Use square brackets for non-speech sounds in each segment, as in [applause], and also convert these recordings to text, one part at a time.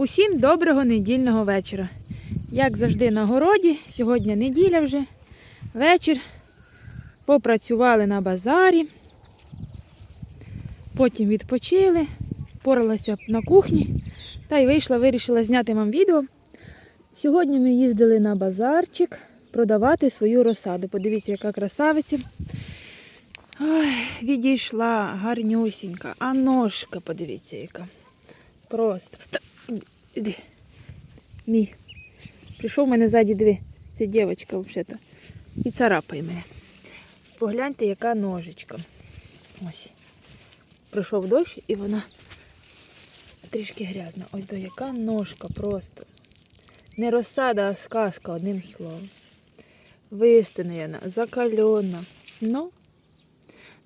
Усім доброго недільного вечора. Як завжди на городі, сьогодні неділя вже, вечір. Попрацювали на базарі, потім відпочили, поралася на кухні та й вийшла, вирішила зняти вам відео. Сьогодні ми їздили на базарчик продавати свою розсаду. Подивіться, яка красавиця. Ой, відійшла гарнюсінька, а ножка, подивіться, яка. Просто. Іди. Мій. Прийшов мене ззаді диви. Це дівчинка взагалі. І царапає мене. Погляньте, яка ножичка. Ось. Прийшов дощ і вона трішки грязна. Ось до яка ножка просто. Не розсада, а сказка, одним словом. Вистинена, закальона. Ну,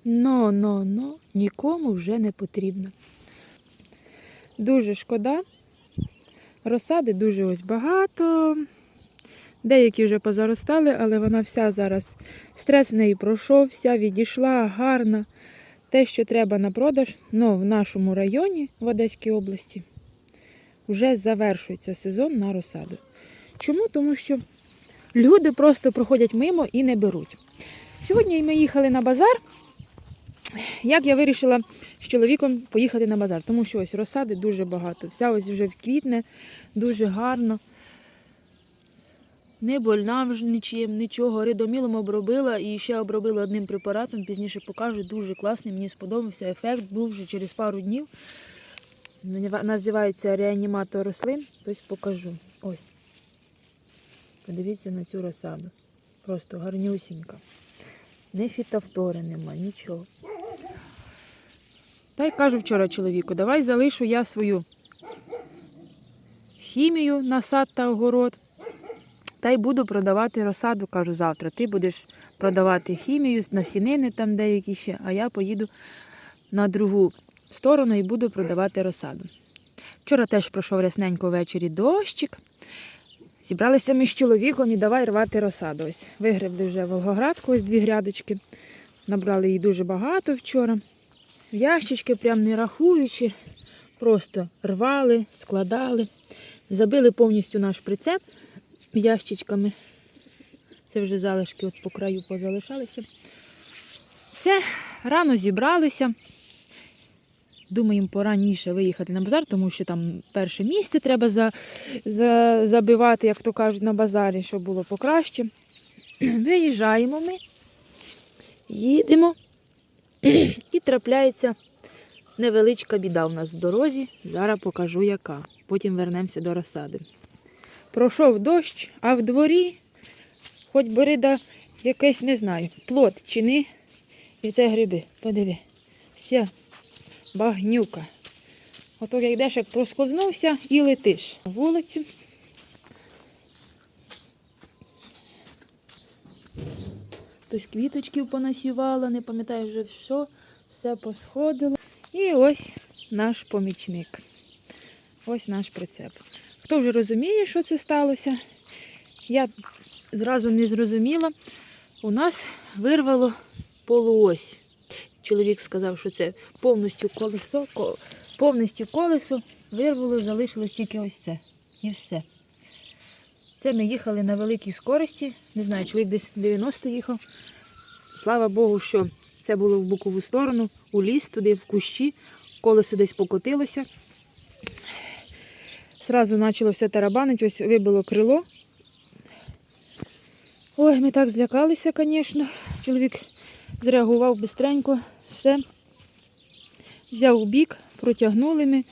но, но, но, нікому вже не потрібно. Дуже шкода. Розсади дуже ось багато. Деякі вже позаростали, але вона вся зараз стрес в неї пройшов, вся відійшла, гарна. Те, що треба на продаж, но в нашому районі в Одеській області вже завершується сезон на розсаду. Чому? Тому що люди просто проходять мимо і не беруть. Сьогодні ми їхали на базар. Як я вирішила з чоловіком поїхати на базар, тому що ось розсади дуже багато. Вся ось вже вквітне, дуже гарно. Не больна вже нічим, нічого. Ридомілом обробила і ще обробила одним препаратом. Пізніше покажу. Дуже класний, мені сподобався. Ефект був вже через пару днів. Називається реаніматор рослин. Тобто покажу. Ось. Подивіться на цю розсаду. Просто гарнюсінька. Не фітофтори нема, нічого. Та й кажу вчора чоловіку, давай залишу я свою хімію на сад та огород. Та й буду продавати розсаду, кажу завтра. Ти будеш продавати хімію, насінини там деякі ще, а я поїду на другу сторону і буду продавати розсаду. Вчора теж пройшов рясненько ввечері дощик. Зібралися ми з чоловіком і давай рвати розсаду. Ось вигребли вже волгоградку, ось дві грядочки. Набрали її дуже багато вчора. Ящички, прям не рахуючи, просто рвали, складали, забили повністю наш прицеп ящичками. Це вже залишки от по краю позалишалися. Все, рано зібралися. Думаємо, пораніше виїхати на базар, тому що там перше місце треба за, за, забивати, як то кажуть, на базарі, щоб було покраще. [clears throat] Виїжджаємо ми, їдемо [clears throat] і трапляється невеличка біда у нас в дорозі. Зараз покажу яка. Потім вернемося до розсади. Пройшов дощ, а в дворі, хоч бери да якесь, не знаю, плод чи не. І це гриби. Подиви. Вся багнюка. Ото як йдеш, як просковзнувся і летиш вулицю. Хтось квіточків понасівала, не пам'ятаю вже що, все посходило. І ось наш помічник. Ось наш прицеп. Хто вже розуміє, що це сталося? Я зразу не зрозуміла. У нас вирвало полуось. Чоловік сказав, що це повністю колесо, ко- повністю колесо вирвало, залишилось тільки ось це. І все. Це ми їхали на великій скорості. Не знаю, чоловік десь 90 їхав. Слава Богу, що це було в бокову сторону, у ліс, туди в кущі, колесо десь покотилося. Зразу почалося тарабанити, ось вибило крило. Ой, ми так злякалися, звісно. Чоловік зреагував бистренько, все. Взяв у бік, протягнули ми.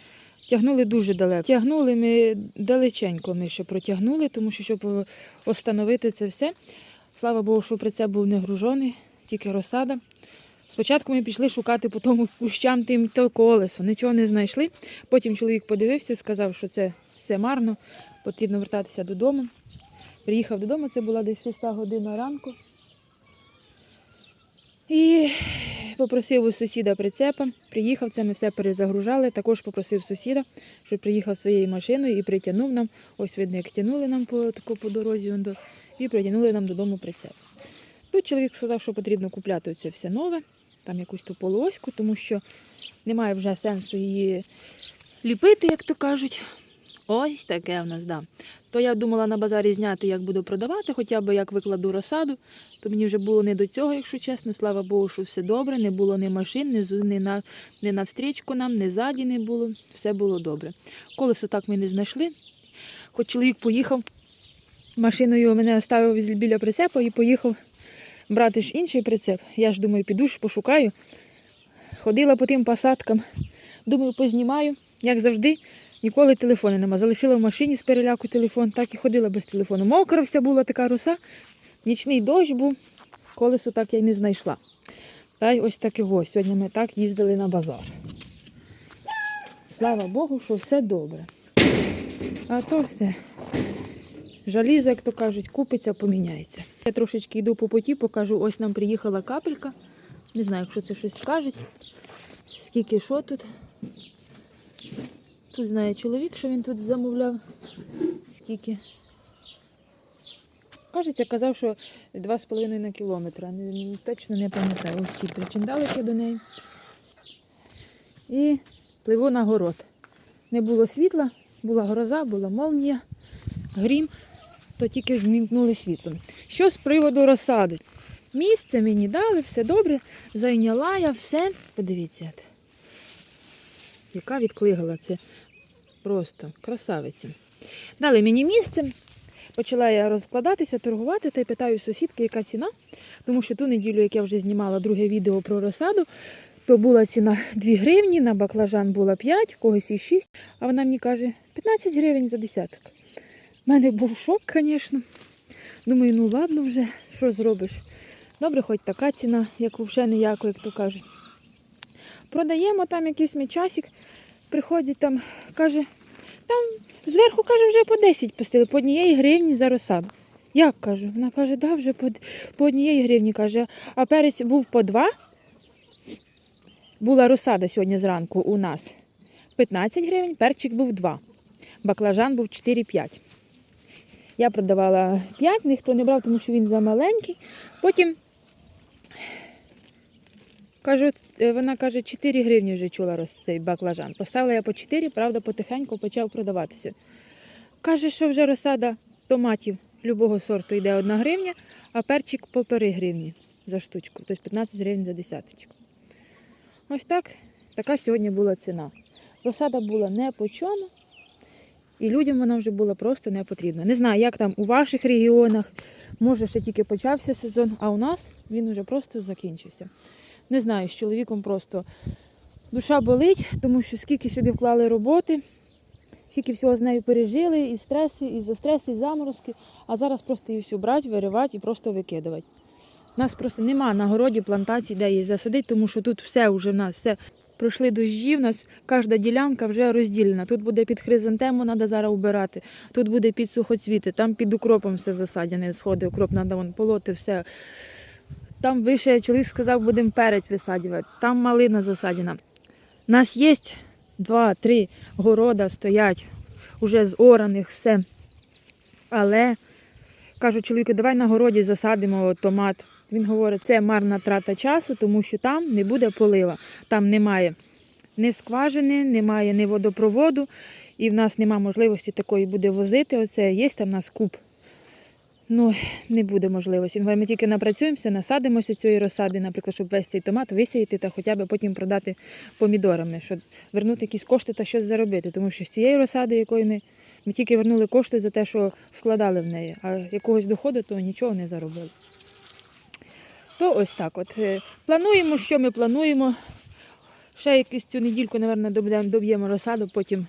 Тягнули дуже далеко. Тягнули ми далеченько ми ще протягнули, тому що щоб встановити це все. Слава Богу, що прицеп був не гружений, тільки розсада. Спочатку ми пішли шукати по тому кущам тим то колесо, нічого не знайшли. Потім чоловік подивився, сказав, що це все марно, потрібно вертатися додому. Приїхав додому, це була десь 6 година ранку. І попросив у сусіда прицепа. Приїхав, це ми все перезагружали. Також попросив сусіда, щоб приїхав своєю машиною і притягнув нам. Ось видно, як тягнули нам по, тако, по дорозі і притягнули нам додому прицеп. Тут чоловік сказав, що потрібно купляти це все нове, там якусь ту полуоську, тому що немає вже сенсу її ліпити, як то кажуть. Ось таке в нас, да. То я думала на базарі зняти, як буду продавати, хоча б як викладу розсаду, то мені вже було не до цього, якщо чесно. Слава Богу, що все добре, не було ні машин, ні, ні, на, ні навстрічку нам, ні ззаді не було. Все було добре. Колесо так ми не знайшли. Хоч чоловік поїхав машиною, мене оставив біля прицепу і поїхав брати ж інший прицеп. Я ж думаю, піду ж пошукаю. Ходила по тим посадкам, думаю, познімаю, як завжди. Ніколи телефону нема. Залишила в машині з переляку телефон, так і ходила без телефону. Мокра вся була така роса, нічний дощ був, колесо так я й не знайшла. Та й ось таке ось. Сьогодні ми так їздили на базар. Слава Богу, що все добре. А то все. Жалізо, як то кажуть, купиться, поміняється. Я трошечки йду по поті, покажу, ось нам приїхала капелька. Не знаю, якщо це щось скажуть. Скільки що тут. Тут знає чоловік, що він тут замовляв. Скільки. Кажеться, казав, що 2,5 на кілометра. Точно не пам'ятаю. Ці причиндалики до неї. І пливу на город. Не було світла, була гроза, була молнія, грім, то тільки вмімкнули світлом. Що з приводу розсади? Місце мені дали, все добре. Зайняла я все. Подивіться. Яка відклигала це просто красавиця. Дали мені місце. Почала я розкладатися, торгувати та й питаю сусідки, яка ціна. Тому що ту неділю, як я вже знімала друге відео про розсаду, то була ціна 2 гривні, на баклажан була 5, когось і 6, а вона мені каже 15 гривень за десяток. У мене був шок, звісно. Думаю, ну ладно вже, що зробиш. Добре, хоч така ціна, як взагалі ніяко, як то кажуть. Продаємо там якийсь часик, приходить там, каже, там зверху каже, вже по 10 пустили, по однієї гривні за розсаду. Як кажу? Вона каже, да, вже по, по однієї гривні каже, а перець був по 2. Була розсада сьогодні зранку у нас 15 гривень, перчик був 2. Баклажан був 4-5. Я продавала 5, ніхто не брав, тому що він замаленький. Потім кажу, е, вона каже, 4 гривні вже чула роз цей баклажан. Поставила я по 4, правда, потихеньку почав продаватися. Каже, що вже розсада томатів любого сорту йде 1 гривня, а перчик 1,5 гривні за штучку, тобто 15 гривень за десяточку. Ось так, така сьогодні була ціна. Розсада була не по чому, і людям вона вже була просто не потрібна. Не знаю, як там у ваших регіонах, може ще тільки почався сезон, а у нас він вже просто закінчився. Не знаю, з чоловіком просто душа болить, тому що скільки сюди вклали роботи, скільки всього з нею пережили, і стреси, і за стреси, і заморозки, а зараз просто її всю брати, виривати і просто викидувати. У нас просто нема на городі плантацій, де її засадити, тому що тут все вже в нас, все. Пройшли дощі, в нас кожна ділянка вже розділена. Тут буде під хризантему, треба зараз убирати. Тут буде під сухоцвіти, там під укропом все засадяне, сходи, укроп треба вон полоти, все. Там вище чоловік сказав, будемо перець висаджувати, там малина засадена. У нас є два-три города стоять, уже з ораних, все. Але кажу чоловіку, давай на городі засадимо томат. Він говорить, це марна трата часу, тому що там не буде полива. Там немає ні скважини, немає ні водопроводу, і в нас немає можливості такої буде возити. Оце є там у нас куб. Ну, не буде можливості. Ми тільки напрацюємося, насадимося цієї розсади, наприклад, щоб весь цей томат висіяти та хоча б потім продати помідорами, щоб вернути якісь кошти та щось заробити. Тому що з цієї розсади, якої ми, ми тільки вернули кошти за те, що вкладали в неї, а якогось доходу, то нічого не заробили. То ось так от. Е, Плануємо, що ми плануємо. Ще якусь цю недільку, мабуть, доб'ємо, доб'ємо розсаду, потім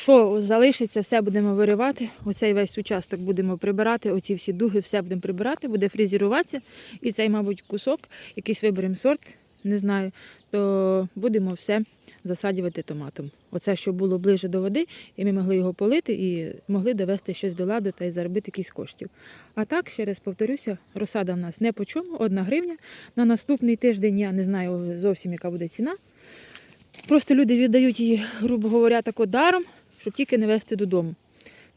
що залишиться, все будемо виривати. Оцей весь участок будемо прибирати, оці всі дуги, все будемо прибирати, буде фрезеруватися. І цей, мабуть, кусок, якийсь виберемо сорт, не знаю, то будемо все засаджувати томатом. Оце, що було ближче до води, і ми могли його полити і могли довести щось до ладу та й заробити якісь коштів. А так, ще раз повторюся, розсада в нас не по чому, одна гривня. На наступний тиждень я не знаю зовсім, яка буде ціна. Просто люди віддають її, грубо говоря, тако даром, щоб тільки не везти додому.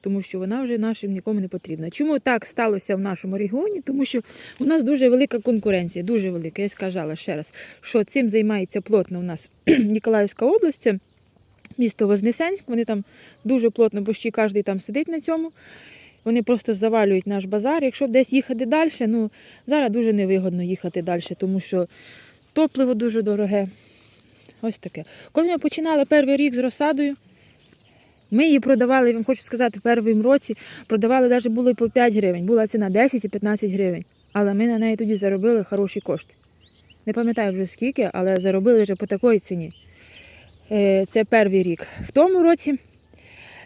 Тому що вона вже нашим нікому не потрібна. Чому так сталося в нашому регіоні? Тому що у нас дуже велика конкуренція, дуже велика. Я сказала ще раз, що цим займається плотно у нас [clears throat] Ніколаївська область. Місто Вознесенськ. Вони там дуже плотно, почти кожен там сидить на цьому. Вони просто завалюють наш базар. Якщо десь їхати далі, ну зараз дуже невигодно їхати далі, тому що топливо дуже дороге. Ось таке. Коли ми починали перший рік з розсадою, ми її продавали, я вам хочу сказати, в першому році продавали навіть було і по 5 гривень. Була ціна 10 і 15 гривень. Але ми на неї тоді заробили хороші кошти. Не пам'ятаю вже скільки, але заробили вже по такій ціні. Е, Це перший рік. В тому році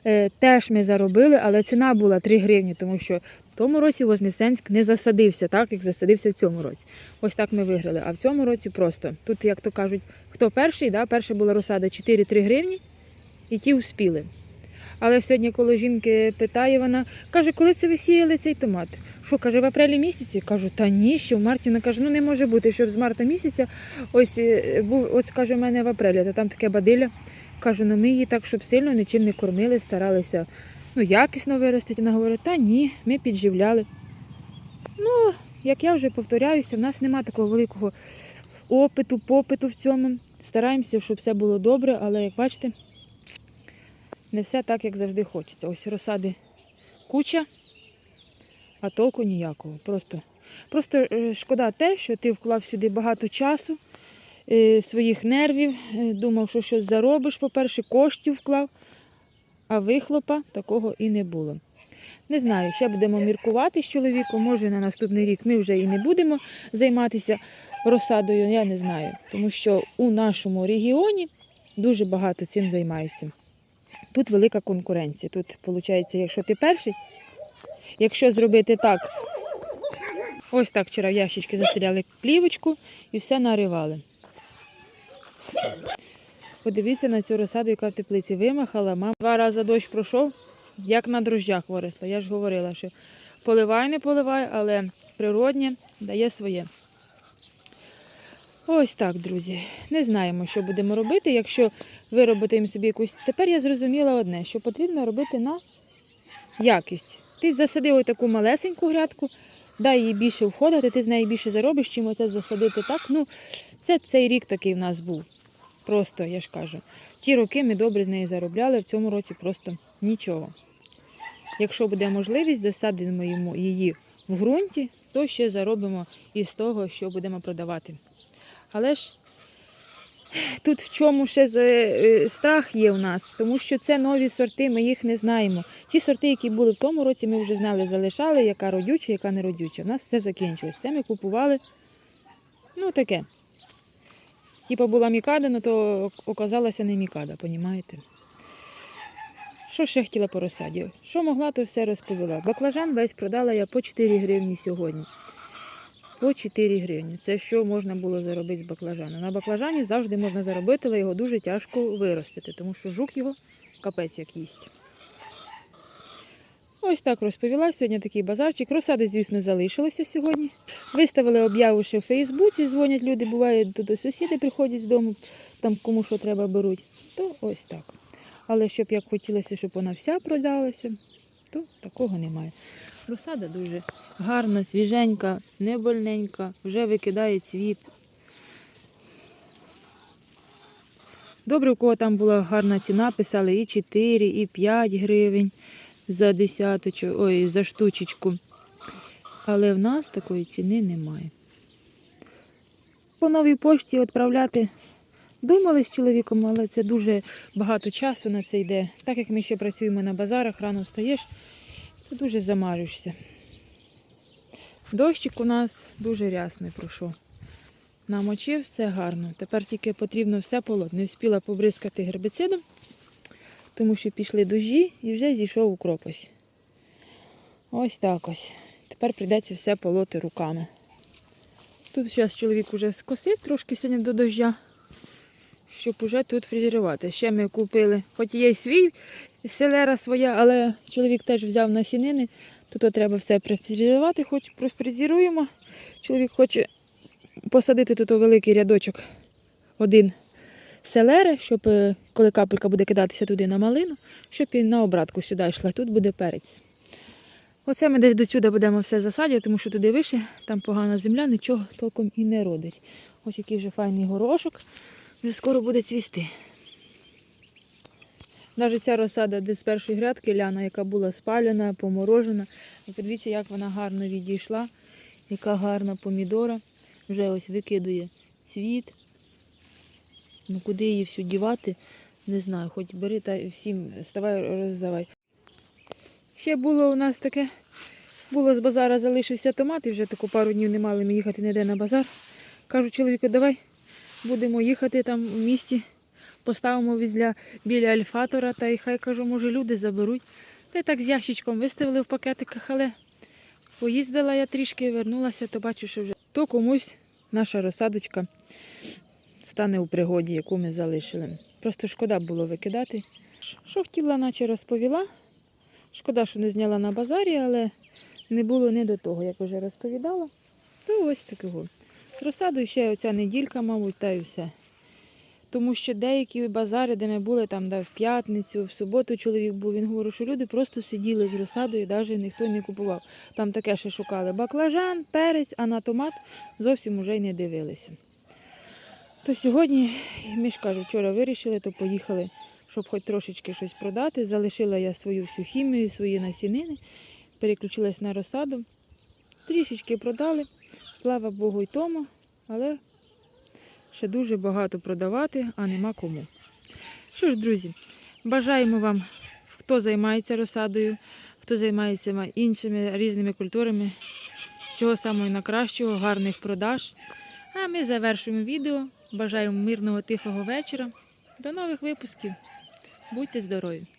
е, теж ми заробили, але ціна була 3 гривні, тому що в тому році Вознесенськ не засадився, так як засадився в цьому році. Ось так ми виграли. А в цьому році просто. Тут, як то кажуть, хто перший, да? перша була розсада 4-3 гривні, і ті успіли. Але сьогодні, коли жінки питає, вона каже, коли це ви сіяли цей томат? Що каже, в апрелі місяці? Кажу, та ні, ще в марті. Вона каже, ну не може бути, щоб з марта місяця ось е, був, ось каже, в мене в апрелі, та там таке бадилля. Кажу, ну ми її так, щоб сильно нічим не кормили, старалися ну, якісно виростити. Вона говорить, та ні, ми підживляли. Ну, як я вже повторяюся, в нас немає такого великого опиту, попиту в цьому. Стараємося, щоб все було добре, але як бачите, не все так, як завжди хочеться. Ось розсади куча, а толку ніякого. Просто, просто е, шкода те, що ти вклав сюди багато часу, е, своїх нервів, е, думав, що щось заробиш, по-перше, коштів вклав, а вихлопа такого і не було. Не знаю, ще будемо міркувати з чоловіком. Може на наступний рік ми вже і не будемо займатися розсадою, я не знаю. Тому що у нашому регіоні дуже багато цим займаються. Тут велика конкуренція. Тут, виходить, якщо ти перший, якщо зробити так, ось так вчора в ящички застріляли плівочку і все наривали. Подивіться на цю розсаду, яка в теплиці вимахала. Мама два рази дощ пройшов, як на дрожжах виросла. Я ж говорила, що поливай, не поливай, але природнє дає своє. Ось так, друзі. Не знаємо, що будемо робити, якщо виробити їм собі якусь. Тепер я зрозуміла одне, що потрібно робити на якість. Ти засадив ось таку малесеньку грядку, дай їй більше входити, ти з неї більше заробиш, чим оце засадити так. Ну, це цей рік такий в нас був. Просто, я ж кажу. Ті роки ми добре з неї заробляли, в цьому році просто нічого. Якщо буде можливість, засадимо її в ґрунті, то ще заробимо із того, що будемо продавати. Але ж тут в чому ще е, страх є у нас, тому що це нові сорти, ми їх не знаємо. Ті сорти, які були в тому році, ми вже знали, залишали, яка родюча, яка не родюча. У нас все закінчилось. Це ми купували, ну таке. Типа була мікада, ну то оказалася не мікада, понімаєте? Що ще хотіла по розсаді? Що могла, то все розповіла. Баклажан весь продала я по 4 гривні сьогодні. По 4 гривні. Це що можна було заробити з баклажану. На баклажані завжди можна заробити, але його дуже тяжко виростити, тому що жук його капець як їсть. Ось так розповіла. Сьогодні такий базарчик. Розсади, звісно, залишилися сьогодні. Виставили об'яву ще в Фейсбуці, дзвонять люди, буває, то до сусіди приходять з дому, там кому що треба беруть. То ось так. Але щоб як хотілося, щоб вона вся продалася, то такого немає. Розсада дуже гарна, свіженька, не больненька, вже викидає цвіт. Добре, у кого там була гарна ціна, писали і 4, і 5 гривень за десяточку, ой, за штучечку. Але в нас такої ціни немає. По новій пошті відправляти думали з чоловіком, але це дуже багато часу на це йде. Так як ми ще працюємо на базарах, рано встаєш, дуже замарюєшся. Дощик у нас дуже рясний пройшов. Намочив все гарно. Тепер тільки потрібно все полоть. Не встигла побризкати гербіцидом, тому що пішли дожі і вже зійшов укроп ось. Ось так ось. Тепер прийдеться все полоти руками. Тут зараз чоловік уже скосив трошки сьогодні до дождя, щоб уже тут фрезерувати. Ще ми купили, хоч є свій селера своя, але чоловік теж взяв насінини. Тут треба все профрезерувати, хоч профрезеруємо. Чоловік хоче посадити тут великий рядочок один селери, щоб е, коли капелька буде кидатися туди на малину, щоб і на обратку сюди йшла. Тут буде перець. Оце ми десь до сюди будемо все засадити, тому що туди вище, там погана земля, нічого толком і не родить. Ось який вже файний горошок, вже скоро буде цвісти. Навіть ця розсада, де з першої грядки ляна, яка була спалена, поморожена. І подивіться, як вона гарно відійшла, яка гарна помідора. Вже ось викидує цвіт. Ну куди її всю дівати, не знаю. Хоч бери та всім ставай роздавай. Ще було у нас таке, було з базара залишився томат, і вже таку пару днів не мали ми їхати ніде на базар. Кажу чоловіку, давай будемо їхати там в місті, поставимо візля біля альфатора, та й хай кажу, може люди заберуть. Та й так з ящичком виставили в пакетиках, але поїздила я трішки, вернулася, то бачу, що вже то комусь наша розсадочка стане у пригоді, яку ми залишили. Просто шкода було викидати. Що хотіла, наче розповіла. Шкода, що не зняла на базарі, але не було не до того, як вже розповідала. То ось такого. З розсадою ще оця неділька, мабуть, та й все. Тому що деякі базари, де ми були, там да, в п'ятницю, в суботу чоловік був, він говорив, що люди просто сиділи з розсадою, навіть ніхто не купував. Там таке ще шукали баклажан, перець, а на томат зовсім уже й не дивилися. То сьогодні, ми ж кажу, вчора вирішили, то поїхали, щоб хоч трошечки щось продати. Залишила я свою всю хімію, свої насінини, переключилась на розсаду. Трішечки продали, слава Богу, й тому, але ще дуже багато продавати, а нема кому. Що ж, друзі, бажаємо вам, хто займається розсадою, хто займається іншими різними культурами. Всього самого найкращого, гарних продаж. А ми завершуємо відео. Бажаємо мирного тихого вечора. До нових випусків. Будьте здорові!